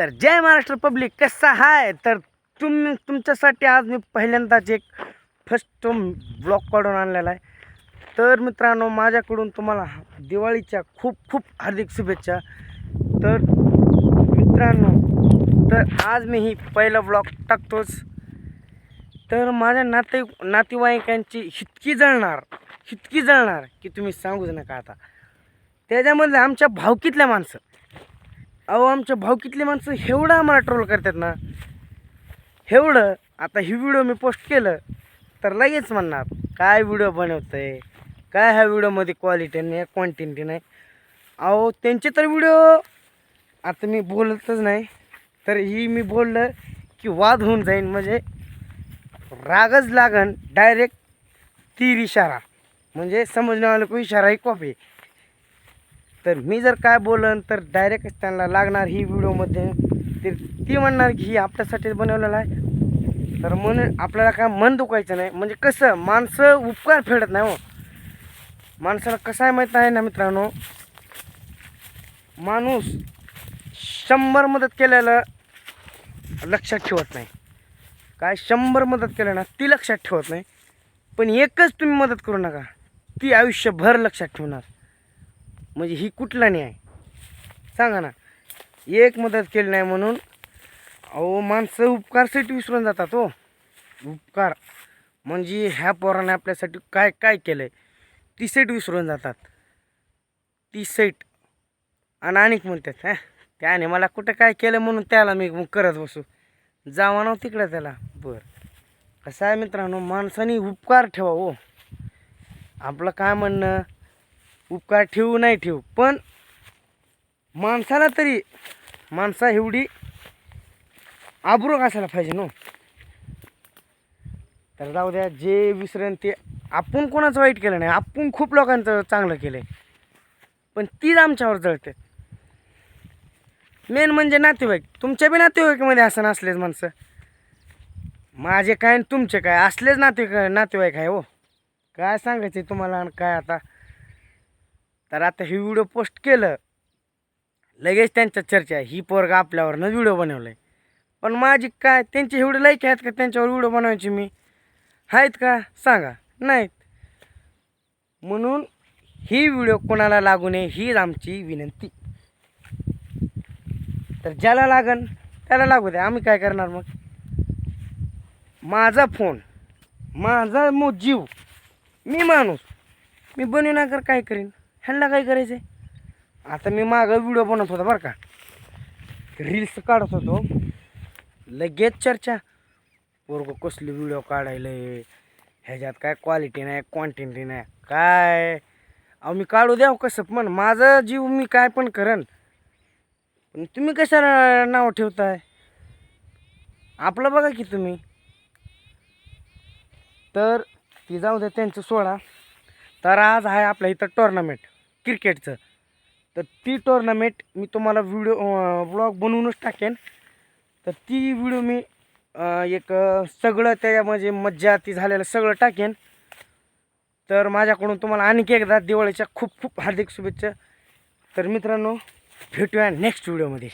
तर जय महाराष्ट्र पब्लिक कसा आहे तर तुम तुमच्यासाठी आज मी पहिल्यांदाच एक फर्स्ट ब्लॉग काढून आणलेला आहे. तर मित्रांनो माझ्याकडून तुम्हाला दिवाळीच्या खूप खूप हार्दिक शुभेच्छा. तर मित्रांनो तर आज मी ही पहिला ब्लॉग टाकतोच. तर माझ्या नाते नातेवाईकांची हितकी जळणार हितकी जळणार की तुम्ही सांगूच नका आता. त्याच्यामध्ये आमच्या भावकीतल्या माणसं. अहो आमच्या भावकीतली माणसं एवढं आम्हाला ट्रोल करतात ना. एवढं. आता ही व्हिडिओ मी पोस्ट केलं तर लगेच म्हणणार काय व्हिडिओ बनवतंय? काय ह्या व्हिडिओमध्ये क्वालिटी नाही क्वांटिटी नाही? अहो त्यांचे तर व्हिडिओ आता मी बोलतच नाही तर ही मी बोललं की वाद होऊन जाईन म्हणजे रागच लागन डायरेक्ट तीर इशारा. म्हणजे समजण्यावाला को इशारा ही कॉपी तर मी जर काय बोलन तर डायरेक्ट त्यांना लागणार ही व्हिडिओमध्ये तर ती म्हणणार की ही आपल्यासाठी बनवलेलं आहे. तर म्हणून आपल्याला काय मन दुखायचं नाही. म्हणजे कसं माणसं उपकार फेडत नाही हो. माणसाला कसं आहे माहीत आहे ना मित्रांनो? माणूस शंभर मदत केलेलं लक्षात ठेवत नाही. काय शंभर मदत केलं ना ती लक्षात ठेवत नाही. पण एकच तुम्ही मदत करू नका. ती आयुष्यभर लक्षात ठेवणार. म्हणजे ही कुठला नाही आहे सांगा ना. एक मदत केली नाही म्हणून अहो माणसं उपकारसाठी विसरून जातात हो. उपकार. म्हणजे ह्या पोराने आपल्यासाठी काय काय केलं आहे ती सेट विसरून जातात. ती सेट. आणि अनेक म्हणतात हा त्याने मला कुठं काय केलं म्हणून त्याला मी मग करत बसू? जावा ना तिकडं त्याला. बरं. कसं आहे मित्रांनो माणसाने उपकार ठेवा हो. आपलं काय म्हणणं? उपकार ठेवू नाही ठेवू पण माणसाला तरी माणसा एवढी आबरू असायला पाहिजे नो. तर जाऊ द्या जे विसरेन ते आपण कोणाचं वाईट केलं नाही आपण खूप लोकांचं चांगलं केलं आहे पण तीच आमच्यावर जळते. मेन म्हणजे नातेवाईक. तुमच्या बी नातेवाईकमध्ये असं नसलेच माणसं. माझे काय आणि तुमचे काय? असलेच नातेवाईक नातेवाईक आहे हो. काय सांगायचं तुम्हाला आणि काय आता? तर आता हे व्हिडिओ पोस्ट केलं लगेच त्यांच्या चर्चा आहे. ही पोरगा आपल्यावरनं व्हिडिओ बनवलं आहे पण माझी काय त्यांचे एवढे लाईक आहेत का त्यांच्यावर व्हिडिओ बनवायचे मी? आहेत का? सांगा. नाहीत. म्हणून ही व्हिडिओ कोणाला लागू नये हीच आमची विनंती. तर ज्याला लागन त्याला लागू द्या. आम्ही काय करणार मग? माझा फोन माझा मो जीव मी माणूस. मी बनवण्याकर काय करीन? ह्यांना काय करायचं आहे आता मी मागं व्हिडिओ बनवत होता बरं का. रील्स काढत होतो. लगेच चर्चा. पोरगं कसली व्हिडिओ काढायला ह्याच्यात काय क्वालिटी नाही क्वांटिटी नाही. काय? अहो मी काढू द्या हो कसं पण. माझा जीव मी काय पण करन. पण तुम्ही कशाला नाव ठेवताय? आपलं बघा की तुम्ही. तर ती जाऊ द्या त्यांचं सोडा. तर आज आहे आपल्या इथं टोर्नामेंट क्रिकेटचं तर ती टोर्नामेंट मी तुम्हाला व्हिडिओ ब्लॉग बनवूनच टाकेन. तर ती व्हिडिओ मी एक सगळं त्याच्यामध्ये म्हणजे मज्जा ती झालेलं सगळं टाकेन. तर माझ्याकडून तुम्हाला आणखी एकदा दिवाळीच्या खूप खूप हार्दिक शुभेच्छा. तर मित्रांनो भेटूया नेक्स्ट व्हिडिओमध्ये